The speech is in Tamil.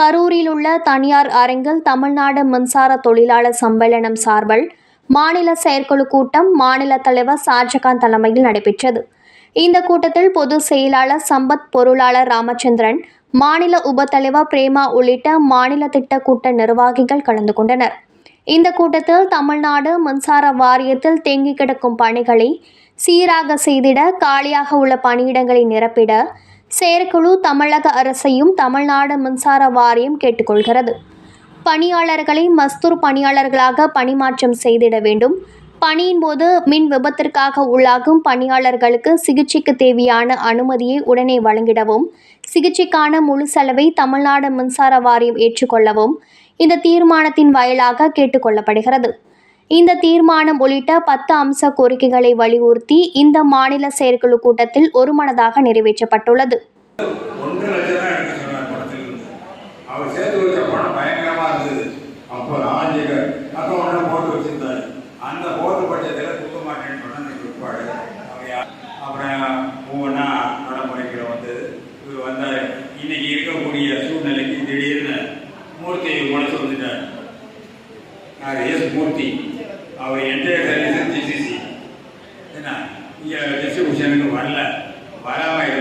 கரூரில் உள்ள தனியார் அரங்கில் தமிழ்நாடு மின்சார தொழிலாளர் சம்மேளனம் சார்பில் மாநில செயற்குழு கூட்டம் மாநில தலைவர் ஷாஜகான் தலைமையில் நடைபெற்றது. இந்த கூட்டத்தில் பொது செயலாளர் சம்பத் பொருளாளர் ராமச்சந்திரன் மாநில உபத்தலைவர் பிரேமா உள்ளிட்ட மாநில திட்ட கூட்ட நிர்வாகிகள் கலந்து கொண்டனர். இந்த கூட்டத்தில் தமிழ்நாடு மின்சார வாரியத்தில் தேங்கி கிடக்கும் பணிகளை சீராக செய்திட காலியாக உள்ள பணியிடங்களை நிரப்பிட செயற்குழு தமிழக அரசையும் தமிழ்நாடு மின்சார வாரியம் கேட்டுக்கொள்கிறது. பணியாளர்களை மஸ்தூர் பணியாளர்களாக பணிமாற்றம் செய்திட வேண்டும். பணியின் போது மின் விபத்திற்காக உள்ளாகும் பணியாளர்களுக்கு சிகிச்சைக்கு தேவையான அனுமதியை உடனே வழங்கிடவும் சிகிச்சைக்கான முழு செலவை தமிழ்நாடு மின்சார வாரியம் ஏற்றுக்கொள்ளவும் இந்த தீர்மானத்தின் வாயிலாக கேட்டுக்கொள்ளப்படுகிறது. இந்த தீர்மானம் உள்ளிட்ட பத்து அம்ச கோரிக்கைகளை வலியுறுத்தி இந்த மாநில செயற்குழு கூட்டத்தில் ஒருமனதாக நிறைவேற்றப்பட்டுள்ளது. இன்னைக்கு இருக்கக்கூடிய சூழ்நிலைக்கு திடீர்னு வந்துட்டார் எஸ் மூர்த்தி. அவர் என்டையர் சர்வீஸ் ஜிசிசி என்ன இங்கே டிஸ்ட்ரிபியூஷனுக்கு வரல. வராமல்